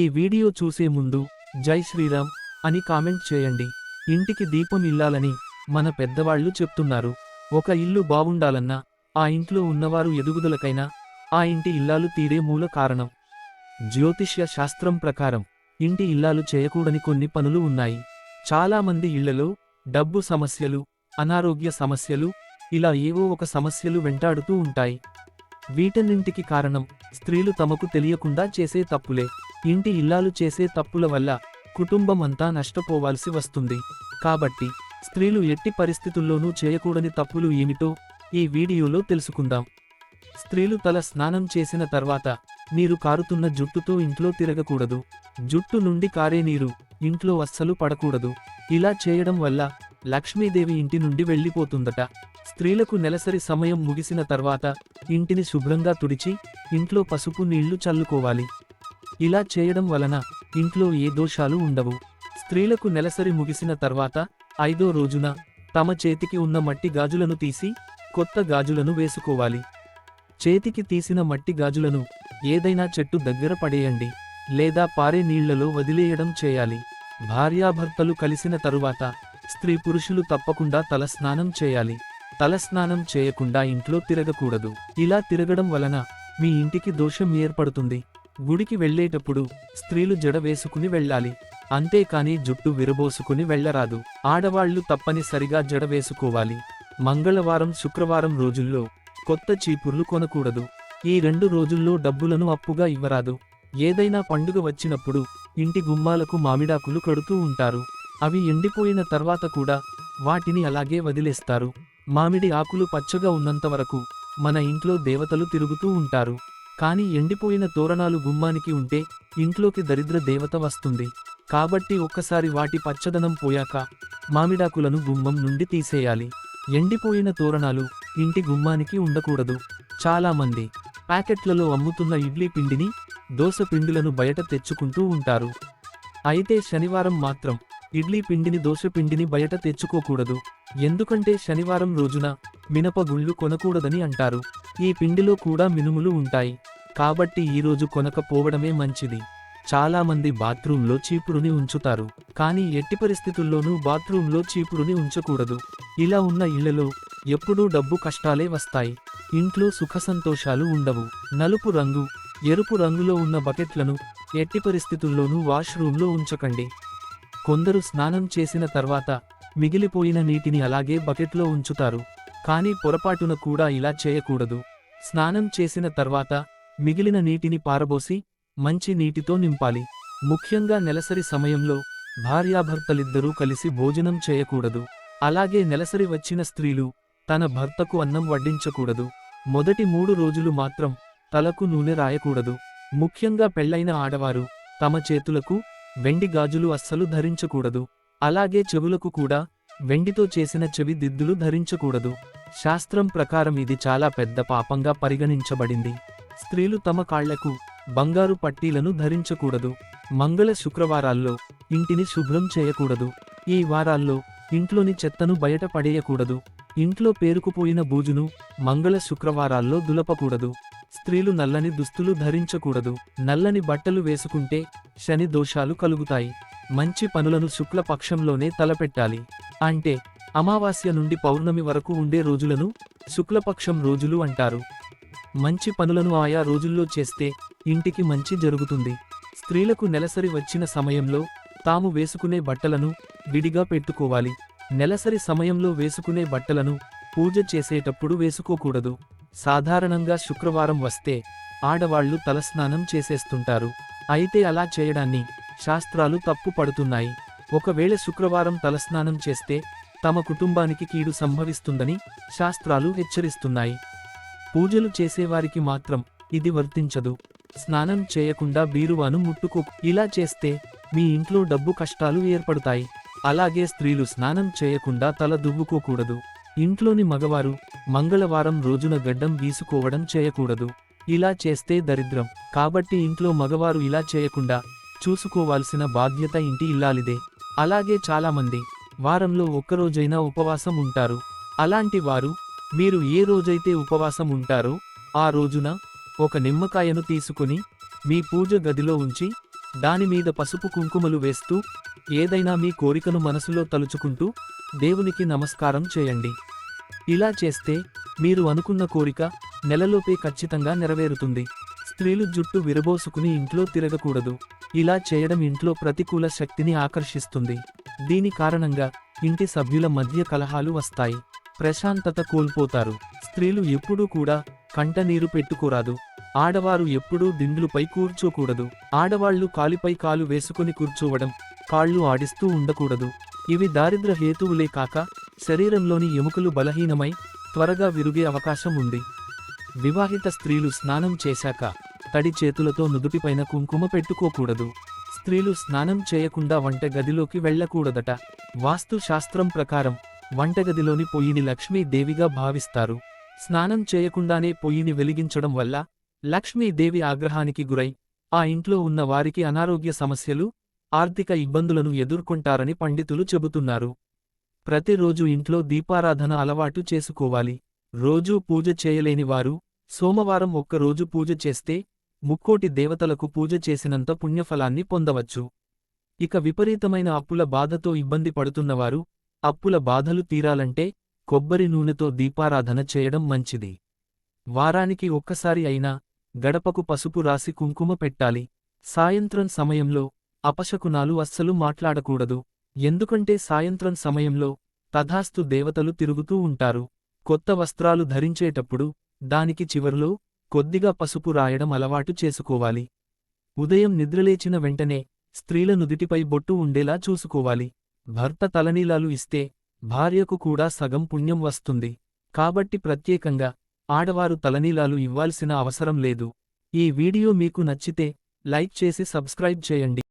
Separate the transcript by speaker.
Speaker 1: ఈ వీడియో చూసే ముందు జై శ్రీరామ్ అని కామెంట్ చేయండి. ఇంటికి దీపం ఇల్లాలని మన పెద్దవాళ్ళు చెప్తున్నారు. ఒక ఇల్లు బావుండాలన్నా ఆ ఇంట్లో ఉన్నవారు ఎదుగుదలకైనా ఆ ఇంటి ఇల్లాలు తీరే మూల కారణం. జ్యోతిష్య శాస్త్రం ప్రకారం ఇంటి ఇల్లాలు చేయకూడని కొన్ని పనులు ఉన్నాయి. చాలామంది ఇళ్ళలో డబ్బు సమస్యలు అనారోగ్య సమస్యలు ఇలా ఏవో ఒక సమస్యలు వెంటాడుతూ ఉంటాయి. వీటన్నింటికి కారణం స్త్రీలు తమకు తెలియకుండా చేసే తప్పులే. ఇంటి ఇల్లాలు చేసే తప్పుల వల్ల కుటుంబం అంతా నష్టపోవాల్సి వస్తుంది. కాబట్టి స్త్రీలు ఎట్టి పరిస్థితుల్లోనూ చేయకూడని తప్పులు ఏమిటో ఈ వీడియోలో తెలుసుకుందాం. స్త్రీలు తల స్నానం చేసిన తర్వాత నీరు కారుతున్న జుట్టుతో ఇంట్లో తిరగకూడదు. జుట్టు నుండి కారే నీరు ఇంట్లో అస్సలు పడకూడదు. ఇలా చేయడం వల్ల లక్ష్మీదేవి ఇంటి నుండి వెళ్ళిపోతుందట. స్త్రీలకు నెలసరి సమయం ముగిసిన తర్వాత ఇంటిని శుభ్రంగా తుడిచి ఇంట్లో పసుపు నీళ్ళు చల్లుకోవాలి. ఇలా చేయడం వలన ఇంట్లో ఏ దోషాలు ఉండవు. స్త్రీలకు నెలసరి ముగిసిన తర్వాత ఐదో రోజున తమ చేతికి ఉన్న మట్టి గాజులను తీసి కొత్త గాజులను వేసుకోవాలి. చేతికి తీసిన మట్టి గాజులను ఏదైనా చెట్టు దగ్గర పడేయండి లేదా పారే నీళ్ళలో వదిలేయడం చేయాలి. భార్యాభర్తలు కలిసిన తరువాత స్త్రీ పురుషులు తప్పకుండా తలస్నానం చేయాలి. తలస్నానం చేయకుండా ఇంట్లో తిరగకూడదు. ఇలా తిరగడం వలన మీ ఇంటికి దోషం ఏర్పడుతుంది. గుడికి వెళ్ళేటప్పుడు స్త్రీలు జడ వేసుకుని వెళ్ళాలి. అంతేకాని జుట్టు విరబోసుకుని వెళ్ళరాదు. ఆడవాళ్ళు తప్పనిసరిగా జడ వేసుకోవాలి. మంగళవారం శుక్రవారం రోజుల్లో కొత్త చీపుర్లు కొనకూడదు. ఈ రెండు రోజుల్లో డబ్బులను అప్పుగా ఇవ్వరాదు. ఏదైనా పండుగ వచ్చినప్పుడు ఇంటి గుమ్మాలకు మామిడాకులు కడుతూ ఉంటారు. అవి ఎండిపోయిన తర్వాత కూడా వాటిని అలాగే వదిలేస్తారు. మామిడి ఆకులు పచ్చగా ఉన్నంతవరకు మన ఇంట్లో దేవతలు తిరుగుతూ ఉంటారు. కానీ ఎండిపోయిన తోరణాలు గుమ్మానికి ఉంటే ఇంట్లోకి దరిద్ర దేవత వస్తుంది. కాబట్టి ఒక్కసారి వాటి పచ్చదనం పోయాక మామిడాకులను గుమ్మం నుండి తీసేయాలి. ఎండిపోయిన తోరణాలు ఇంటి గుమ్మానికి ఉండకూడదు. చాలామంది ప్యాకెట్లలో అమ్ముతున్న ఇడ్లీ పిండిని దోశ పిండిలను బయట తెచ్చుకుంటూ ఉంటారు. అయితే శనివారం మాత్రం ఇడ్లీ పిండిని దోశ పిండిని బయట తెచ్చుకోకూడదు. ఎందుకంటే శనివారం రోజున మినపగుళ్ళు కొనకూడదని అంటారు. ఈ పిండిలో కూడా మినుములు ఉంటాయి. కాబట్టి ఈరోజు కొనకపోవడమే మంచిది. చాలామంది బాత్రూంలో చీపురుని ఉంచుతారు. కానీ ఎట్టి పరిస్థితుల్లోనూ బాత్రూంలో చీపురుని ఉంచకూడదు. ఇలా ఉన్న ఇళ్ళలో ఎప్పుడూ డబ్బు కష్టాలే వస్తాయి. ఇంట్లో సుఖసంతోషాలు ఉండవు. నలుపు రంగు ఎరుపు రంగులో ఉన్న బకెట్లను ఎట్టి పరిస్థితుల్లోనూ వాష్రూంలో ఉంచకండి. కొందరు స్నానం చేసిన తర్వాత మిగిలిపోయిన నీటిని అలాగే బకెట్లో ఉంచుతారు. కానీ పొరపాటున కూడా ఇలా చేయకూడదు. స్నానం చేసిన తర్వాత మిగిలిన నీటిని పారబోసి మంచి నీటితో నింపాలి. ముఖ్యంగా నెలసరి సమయంలో భార్యాభర్తలిద్దరూ కలిసి భోజనం చేయకూడదు. అలాగే నెలసరి వచ్చిన స్త్రీలు తన భర్తకు అన్నం వడ్డించకూడదు. మొదటి మూడు రోజులు మాత్రం తలకు నూనె రాయకూడదు. ముఖ్యంగా పెళ్ళైన ఆడవారు తమ చేతులకు వెండి గాజులు అస్సలు ధరించకూడదు. అలాగే చెవులకు కూడా వెండితో చేసిన చెవి దిద్దులు ధరించకూడదు. శాస్త్రం ప్రకారం ఇది చాలా పెద్ద పాపంగా పరిగణించబడింది. స్త్రీలు తమ కాళ్ళకు బంగారు పట్టీలను ధరించకూడదు. మంగళ శుక్రవారాల్లో ఇంటిని శుభ్రం చేయకూడదు. ఈ వారాల్లో ఇంట్లోని చెత్తను బయట పడేయకూడదు. ఇంట్లో పేరుకుపోయిన బూజును మంగళ శుక్రవారాల్లో దులపకూడదు. స్త్రీలు నల్లని దుస్తులు ధరించకూడదు. నల్లని బట్టలు వేసుకుంటే శని దోషాలు కలుగుతాయి. మంచి పనులను శుక్లపక్షంలోనే తలపెట్టాలి. అంటే అమావాస్య నుండి పౌర్ణమి వరకు ఉండే రోజులను శుక్లపక్షం రోజులు అంటారు. మంచి పనులను ఆయా రోజుల్లో చేస్తే ఇంటికి మంచి జరుగుతుంది. స్త్రీలకు నెలసరి వచ్చిన సమయంలో తాము వేసుకునే బట్టలను విడిగా పెట్టుకోవాలి. నెలసరి సమయంలో వేసుకునే బట్టలను పూజ చేసేటప్పుడు వేసుకోకూడదు. సాధారణంగా శుక్రవారం వస్తే ఆడవాళ్ళు తలస్నానం చేసేస్తుంటారు. అయితే అలా చేయడాన్ని శాస్త్రాలు తప్పు పడుతున్నాయి ఒకవేళ శుక్రవారం తలస్నానం చేస్తే తమ కుటుంబానికి కీడు సంభవిస్తుందని శాస్త్రాలు హెచ్చరిస్తున్నాయి. పూజలు చేసేవారికి మాత్రం ఇది వర్తించదు. స్నానం చేయకుండా బీరువాను ముట్టుకో. ఇలా చేస్తే మీ ఇంట్లో డబ్బు కష్టాలు ఏర్పడతాయి. అలాగే స్త్రీలు స్నానం చేయకుండా తల దువ్వుకోకూడదు. ఇంట్లోని మగవారు మంగళవారం రోజున గడ్డం గీసుకోవడం చేయకూడదు. ఇలా చేస్తే దరిద్రం. కాబట్టి ఇంట్లో మగవారు ఇలా చేయకుండా చూసుకోవాల్సిన బాధ్యత ఇంటి ఇల్లాలిదే. అలాగే చాలామంది వారంలో ఒక్కరోజైనా ఉపవాసం ఉంటారు. అలాంటి వారు మీరు ఏ రోజైతే ఉపవాసం ఉంటారో ఆ రోజున ఒక నిమ్మకాయను తీసుకుని మీ పూజ గదిలో ఉంచి దానిమీద పసుపు కుంకుమలు వేస్తూ ఏదైనా మీ కోరికను మనసులో తలుచుకుంటూ దేవునికి నమస్కారం చేయండి. ఇలా చేస్తే మీరు అనుకున్న కోరిక నెలలోపే ఖచ్చితంగా నెరవేరుతుంది. స్త్రీలు జుట్టు విరబోసుకుని ఇంట్లో తిరగకూడదు. ఇలా చేయడం ఇంట్లో ప్రతికూల శక్తిని ఆకర్షిస్తుంది. దీని కారణంగా ఇంటి సభ్యుల మధ్య కలహాలు వస్తాయి. ప్రశాంతత కోల్పోతారు. స్త్రీలు ఎప్పుడూ కూడా కంటనీరు పెట్టుకోరాదు. ఆడవారు ఎప్పుడూ దిండ్లుపై కూర్చోకూడదు. ఆడవాళ్ళు కాలిపై కాలు వేసుకుని కూర్చోవడం కాళ్ళు ఆడిస్తూ ఉండకూడదు. ఇవి దారిద్ర హేతువులే కాక శరీరంలోని ఎముకలు బలహీనమై త్వరగా విరుగే అవకాశం ఉంది. వివాహిత స్త్రీలు స్నానం చేశాక తడి చేతులతో నుదుటిపైన కుంకుమ పెట్టుకోకూడదు. స్త్రీలు స్నానం చేయకుండా వంటగదిలోకి వెళ్ళకూడదట. వాస్తు శాస్త్రం ప్రకారం వంటగదిలోని పొయ్యిని లక్ష్మీదేవిగా భావిస్తారు. స్నానం చేయకుండానే పొయ్యిని వెలిగించడం వల్ల లక్ష్మీదేవి ఆగ్రహానికి గురై ఆ ఇంట్లో ఉన్న వారికి అనారోగ్య సమస్యలు ఆర్థిక ఇబ్బందులను ఎదుర్కొంటారని పండితులు చెబుతున్నారు. ప్రతిరోజు ఇంట్లో దీపారాధన అలవాటు చేసుకోవాలి. రోజూ పూజ చేయలేని వారు సోమవారం ఒక్కరోజు పూజ చేస్తే ముక్కోటి దేవతలకు పూజ చేసినంత పుణ్యఫలాన్ని పొందవచ్చు. ఇక విపరీతమైన అప్పుల బాధతో ఇబ్బంది పడుతున్నవారు అప్పుల బాధలు తీరాలంటే కొబ్బరి నూనెతో దీపారాధన చేయడం మంచిది. వారానికి ఒక్కసారి అయినా గడపకు పసుపు రాసి కుంకుమ పెట్టాలి. సాయంత్రం సమయంలో అపశకునాలు అస్సలు మాట్లాడకూడదు. ఎందుకంటే సాయంత్రం సమయంలో తథాస్తు దేవతలు తిరుగుతూ ఉంటారు. కొత్త వస్త్రాలు ధరించేటప్పుడు దానికి చివరిలో కొద్దిగా పసుపు రాయడం అలవాటు చేసుకోవాలి. ఉదయం నిద్రలేచిన వెంటనే స్త్రీల నుదిటిపై బొట్టు ఉండేలా చూసుకోవాలి. భర్త తలనీలాలు ఇస్తే భార్యకు కూడా సగం పుణ్యం వస్తుంది. కాబట్టి ప్రత్యేకంగా ఆడవారు తలనీలాలు ఇవ్వాల్సిన అవసరం లేదు. ఈ వీడియో మీకు నచ్చితే లైక్ చేసి సబ్స్క్రైబ్ చేయండి.